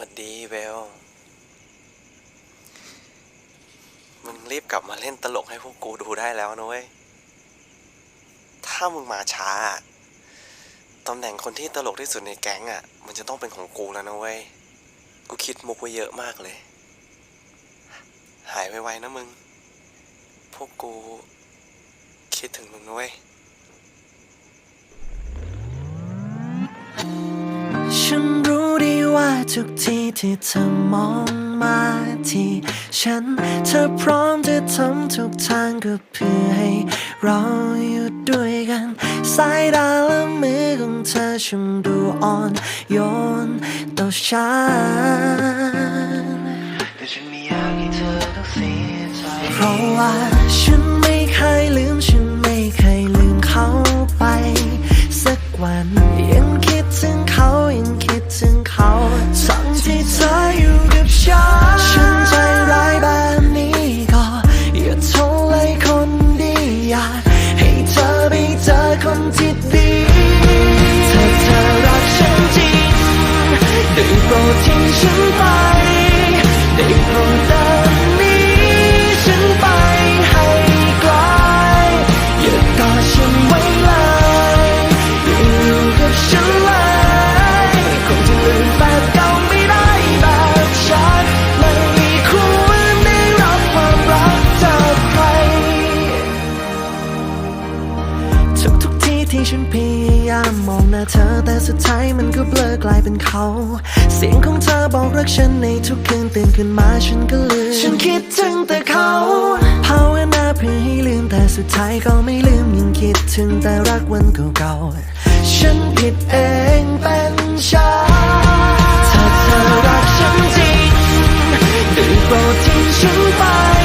วัดดีเบลมึงรีบกลับมาเล่นตลกให้พวกกูดูได้แล้วนะเว้ย ถ้ามึงมาช้า ตำแหน่งคนที่ตลกที่สุดในแก๊งอะ มันจะต้องเป็นของกูแล้วนะเว้ย กูคิดมุกไว้เยอะมากเลย หายไวๆนะมึง พวกกูคิดถึงมึงนะเว้ยฉันรู้ ทุกทีที่เธอมองมาที่ฉัน เธอพร้อมจะทำทุกทางก็เพื่อให้เราอยู่ด้วยกัน สายตาและมือของเธอช่างดูอ่อนโยนต่อฉันแต่ฉันไม่อยากให้เธอต้องเสียใจเพราะว่าฉันไม่เคยลืม ฉันไม่เคยลืมเขาไป สักวัน อยากให้เธอไปเจอคนที่ดีถ้าเธอรักฉันจริงได้โปรดทิ้งฉันไป ฉันพยายามมองหน้าเธอแต่สุดท้ายมันก็เบลอกลายเป็นเขา เสียงของเธอบอกรักฉันในทุกคืนตื่นขึ้นมาฉันก็ลืม ฉันคิดถึงแต่เขาภาวนาเพื่อให้ลืมแต่สุดท้ายก็ไม่ลืมยังคิดถึงแต่รักวันเก่าๆฉันผิดเองเป็นฉันถ้าเธอรักฉันจริงได้โปรดทิ้งฉันไป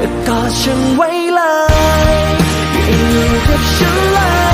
อย่ากอดฉันไว้เลยอย่าอยู่กับฉันเลย